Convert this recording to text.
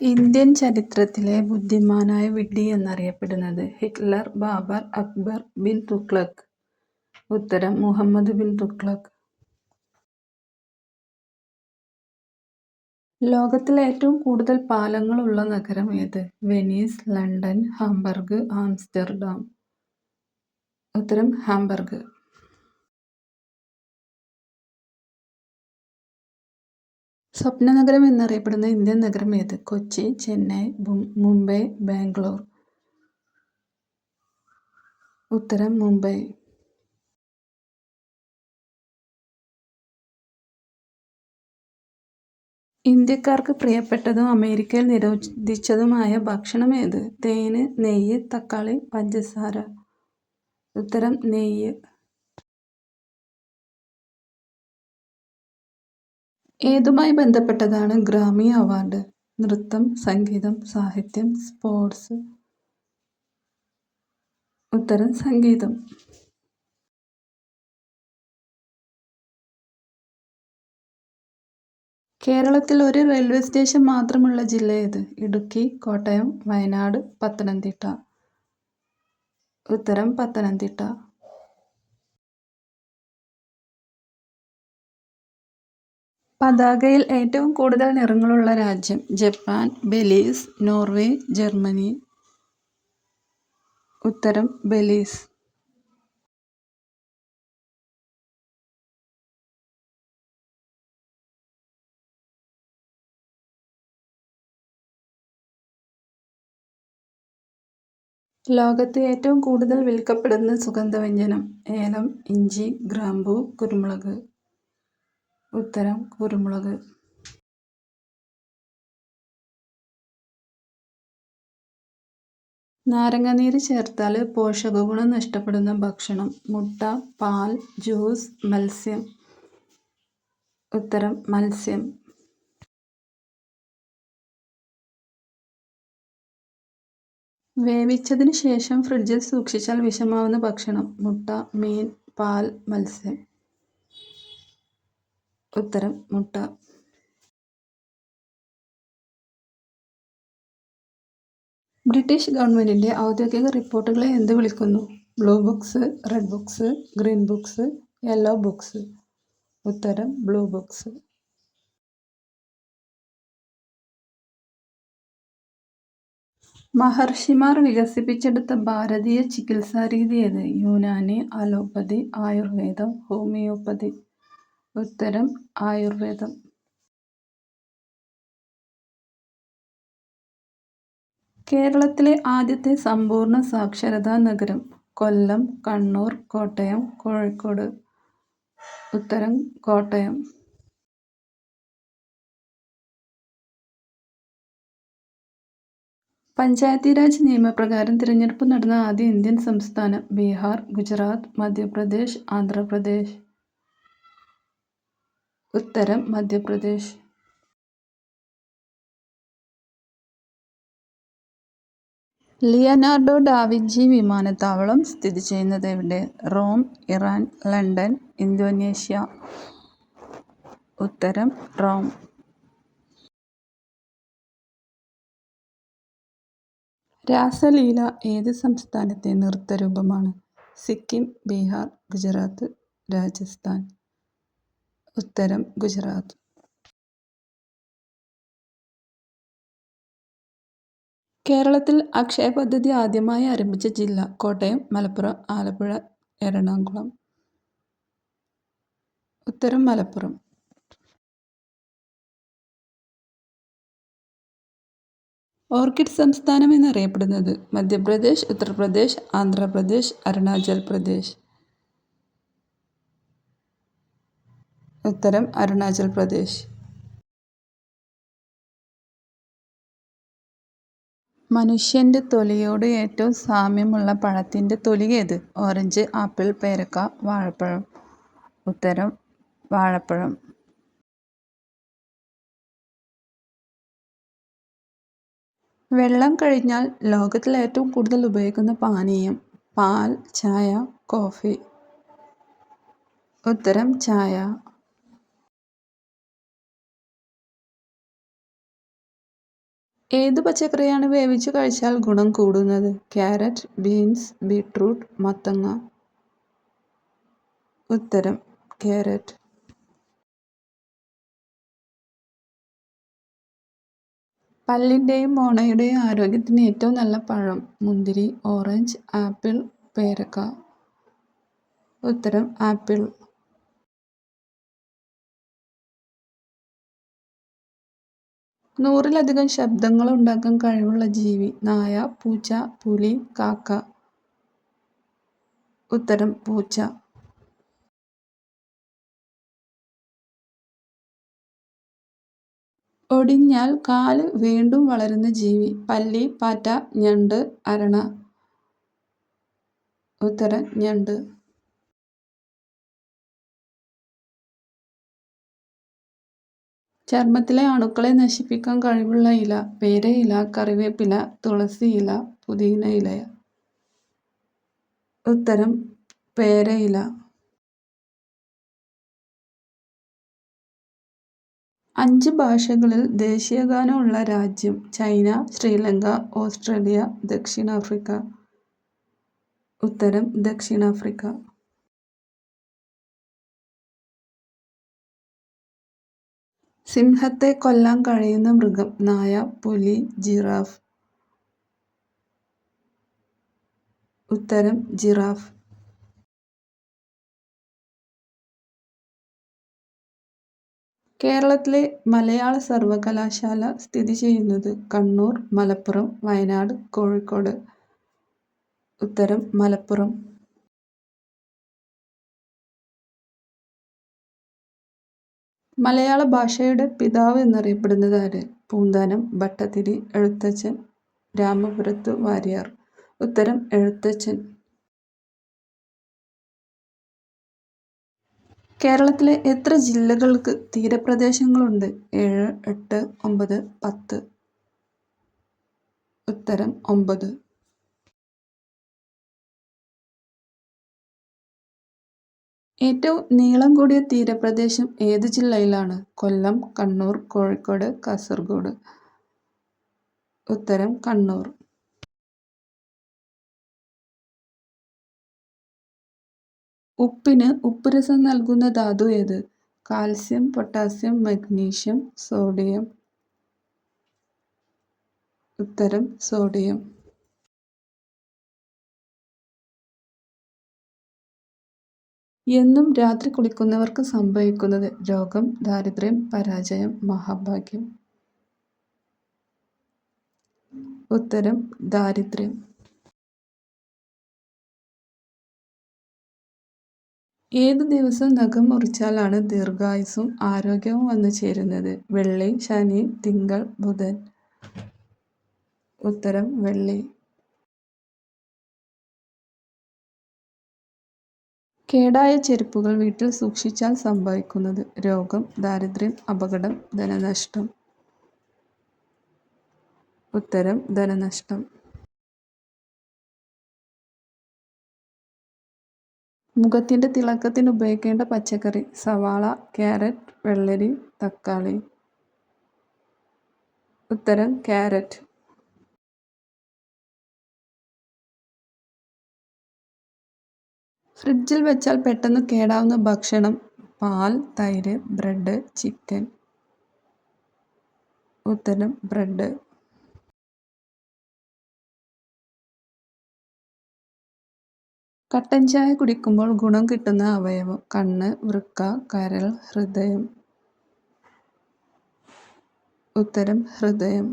Indian ചരിത്രത്തിലെ ബുദ്ധിമാനായ വിഡ്ഢി എന്നറിയപ്പെടുന്നത് ഹിറ്റ്ലർ, ബാബർ, അക്ബർ ബിൻ തുഗ്ലക്ക്. ഉത്തരം മുഹമ്മദ് ബിൻ തുഗ്ലക്ക്. ലോകത്തിലെ ഏറ്റവും കൂടുതൽ പാലങ്ങളുള്ള നഗരം ഏത്? Venice, London, Hamburg, Amsterdam. ഉത്തരം ഹാംബർഗ്. സ്വപ്നനഗരം എന്നറിയപ്പെടുന്ന ഇന്ത്യൻ നഗരം ഏത്? കൊച്ചി, ചെന്നൈ, മുംബൈ, ബാംഗ്ലൂർ. ഉത്തരം മുംബൈ. ഇന്ത്യക്കാർക്ക് പ്രിയപ്പെട്ടതും അമേരിക്കയിൽ നിരോധിച്ചതുമായ ഭക്ഷണം ഏത്? തേന്, നെയ്യ്, തക്കാളി, പഞ്ചസാര. ഉത്തരം നെയ്യ്. ഏതുമായി ബന്ധപ്പെട്ടതാണ് ഗ്രാമി അവാർഡ്? നൃത്തം, സംഗീതം, സാഹിത്യം, സ്പോർട്സ്. ഉത്തരം സംഗീതം. കേരളത്തിൽ ഒരു റെയിൽവേ സ്റ്റേഷൻ മാത്രമുള്ള ജില്ല ഏത്? ഇടുക്കി, കോട്ടയം, വയനാട്, പത്തനംതിട്ട. ഉത്തരം പത്തനംതിട്ട. പതാകയിൽ ഏറ്റവും കൂടുതൽ നിറങ്ങളുള്ള രാജ്യം? Japan, Belize, Norway, Germany. ഉത്തരം ബെലീസ്. ലോകത്ത് ഏറ്റവും കൂടുതൽ വിൽക്കപ്പെടുന്ന സുഗന്ധവ്യഞ്ജനം? ഏലം, ഇഞ്ചി, ഗ്രാമ്പൂ, കുരുമുളക്. ഉത്തരം കുരുമുളക്. നാരങ്ങാനീര് ചേർത്താൽ പോഷകഗുണം നഷ്ടപ്പെടുന്ന ഭക്ഷണം? മുട്ട, പാൽ, ജ്യൂസ്, മത്സ്യം. ഉത്തരം മത്സ്യം. വേവിച്ചതിന് ശേഷം ഫ്രിഡ്ജിൽ സൂക്ഷിച്ചാൽ വിഷമാവുന്ന ഭക്ഷണം? മുട്ട, മീൻ, പാൽ, മത്സ്യം. ഉത്തരം മുട്ട. ബ്രിട്ടീഷ് ഗവൺമെന്റിന്റെ ഔദ്യോഗിക റിപ്പോർട്ടുകളെ എന്ത് വിളിക്കുന്നു? Blue books, red books, green books, yellow books. ഉത്തരം ബ്ലൂ ബുക്സ്. മഹർഷിമാർ വികസിപ്പിച്ചെടുത്ത ഭാരതീയ ചികിത്സാരീതി ഏത്? യുനാനി, അലോപ്പതി, ആയുർവേദം, ഹോമിയോപ്പതി. ഉത്തരം ആയുർവേദം. കേരളത്തിലെ ആദ്യത്തെ സമ്പൂർണ സാക്ഷരതാ നഗരം? കൊല്ലം, കണ്ണൂർ, കോട്ടയം, കോഴിക്കോട്. ഉത്തരം കോട്ടയം. പഞ്ചായത്തി രാജ് നിയമപ്രകാരം തിരഞ്ഞെടുപ്പ് നടന്ന ആദ്യ ഇന്ത്യൻ സംസ്ഥാനം? ബീഹാർ, ഗുജറാത്ത്, മധ്യപ്രദേശ്, ആന്ധ്രാപ്രദേശ്. ഉത്തരം മധ്യപ്രദേശ്. ലിയനാർഡോ ഡാവിഞ്ചി വിമാനത്താവളം സ്ഥിതി ചെയ്യുന്നത് എവിടെ? Rome, Iran, London, Indonesia. ഉത്തരം റോം. രാസലീല ഏത് സംസ്ഥാനത്തെ നൃത്തരൂപമാണ്? സിക്കിം, ബീഹാർ, ഗുജറാത്ത്, രാജസ്ഥാൻ. ഉത്തരം ഗുജറാത്ത്. കേരളത്തിൽ അക്ഷയ പദ്ധതി ആദ്യമായി ആരംഭിച്ച ജില്ല? കോട്ടയം, മലപ്പുറം, ആലപ്പുഴ, എറണാകുളം. ഉത്തരം മലപ്പുറം. ഓർക്കിഡ് സംസ്ഥാനം എന്നറിയപ്പെടുന്നത്? മധ്യപ്രദേശ്, ഉത്തർപ്രദേശ്, ആന്ധ്രാപ്രദേശ്, അരുണാചൽ പ്രദേശ്. ഉത്തരം അരുണാചൽ പ്രദേശ്. മനുഷ്യന്റെ തൊലിയോട് ഏറ്റവും സാമ്യമുള്ള പഴത്തിന്റെ തൊലി ഏത്? ഓറഞ്ച്, ആപ്പിൾ, പേരക്ക, വാഴപ്പഴം. ഉത്തരം വാഴപ്പഴം. വെള്ളം കഴിഞ്ഞാൽ ലോകത്തിൽ ഏറ്റവും കൂടുതൽ ഉപയോഗിക്കുന്ന പാനീയം? പാൽ, ചായ, കോഫി. ഉത്തരം ചായ. ഏത് പച്ചക്കറിയാണ് വേവിച്ച് കഴിച്ചാൽ ഗുണം കൂടുന്നത്? ക്യാരറ്റ് ബീൻസ് ബീട്രൂട്ട് മത്തങ്ങ. ഉത്തരം ക്യാരറ്റ്. പല്ലിന്റെയും മോണയുടെയും ആരോഗ്യത്തിന് ഏറ്റവും നല്ല പഴം മുന്തിരി ഓറഞ്ച് ആപ്പിൾ പേരക്ക. ഉത്തരം ആപ്പിൾ. നൂറിലധികം ശബ്ദങ്ങൾ ഉണ്ടാക്കാൻ കഴിവുള്ള ജീവി നായ പൂച്ച പുലി കാക്ക. ഉത്തരം പൂച്ച. ഒടിഞ്ഞാൽ കാൽ വീണ്ടും വളരുന്ന ജീവി പല്ലി പാറ്റ ഞണ്ട് അരണ. ഉത്തരം ഞണ്ട്. ചർമ്മത്തിലെ അണുക്കളെ നശിപ്പിക്കാൻ കഴിവുള്ള ഇല പേരയില കറിവേപ്പില തുളസി ഇല പുതിന ഇല. ഉത്തരം പേരയില അഞ്ച് ഭാഷകളിൽ ദേശീയഗാനമുള്ള രാജ്യം ചൈന ശ്രീലങ്ക ഓസ്ട്രേലിയ ദക്ഷിണാഫ്രിക്ക. ഉത്തരം ദക്ഷിണാഫ്രിക്ക. സിംഹത്തെ കൊല്ലാൻ കഴിയുന്ന മൃഗം നായ പുലി ജിറാഫ്. ഉത്തരം ജിറാഫ്. കേരളത്തിലെ മലയാള സർവകലാശാല സ്ഥിതി ചെയ്യുന്നത് കണ്ണൂർ മലപ്പുറം വയനാട് കോഴിക്കോട്. ഉത്തരം മലപ്പുറം. മലയാള ഭാഷയുടെ പിതാവ് എന്നറിയപ്പെടുന്നത് ആര്? പൂന്താനം ഭട്ടതിരി എഴുത്തച്ഛൻ രാമപുരത്ത് വാര്യാർ. ഉത്തരം എഴുത്തച്ഛൻ. കേരളത്തിലെ എത്ര ജില്ലകൾക്ക് തീരപ്രദേശങ്ങളുണ്ട്? ഏഴ് എട്ട് ഒമ്പത് പത്ത്. ഉത്തരം ഒമ്പത്. ഏറ്റവും നീളം കൂടിയ തീരപ്രദേശം ഏത് ജില്ലയിലാണ്? കൊല്ലം കണ്ണൂർ കോഴിക്കോട് കാസർഗോഡ്. ഉത്തരം കണ്ണൂർ. ഉപ്പിന് ഉപ്പുരസം നൽകുന്ന ധാതു ഏത്? Calcium potassium magnesium sodium. ഉത്തരം സോഡിയം. എന്നും രാത്രി കുളിക്കുന്നവർക്ക് സംഭവിക്കുന്നത് രോഗം ദാരിദ്ര്യം പരാജയം മഹാഭാഗ്യം. ഉത്തരം ദാരിദ്ര്യം. ഏത് ദിവസം നഖം മുറിച്ചാലാണ് ദീർഘായുസും ആരോഗ്യവും വന്നു ചേരുന്നത്? വെള്ളി ശനി തിങ്കൾ ബുധൻ. ഉത്തരം വെള്ളി. കേടായ ചെരുപ്പുകൾ വീട്ടിൽ സൂക്ഷിച്ചാൽ സംഭവിക്കുന്നത് രോഗം ദാരിദ്ര്യം അപകടം ധനനഷ്ടം. ഉത്തരം ധനനഷ്ടം. മുഖത്തിന്റെ തിളക്കത്തിന് ഉപയോഗിക്കേണ്ട പച്ചക്കറി സവാള ക്യാരറ്റ് വെള്ളരി തക്കാളി. ഉത്തരം ക്യാരറ്റ്. ഫ്രിഡ്ജിൽ വെച്ചാൽ പെട്ടെന്ന് കേടാവുന്ന ഭക്ഷണം. പാൽ തൈര് ബ്രെഡ് ചിക്കൻ. ഉത്തരം ബ്രെഡ്. കട്ടൻ ചായ കുടിക്കുമ്പോൾ ഗുണം കിട്ടുന്ന അവയവം. കണ്ണ് വൃക്ക കരൾ ഹൃദയം. ഉത്തരം ഹൃദയം.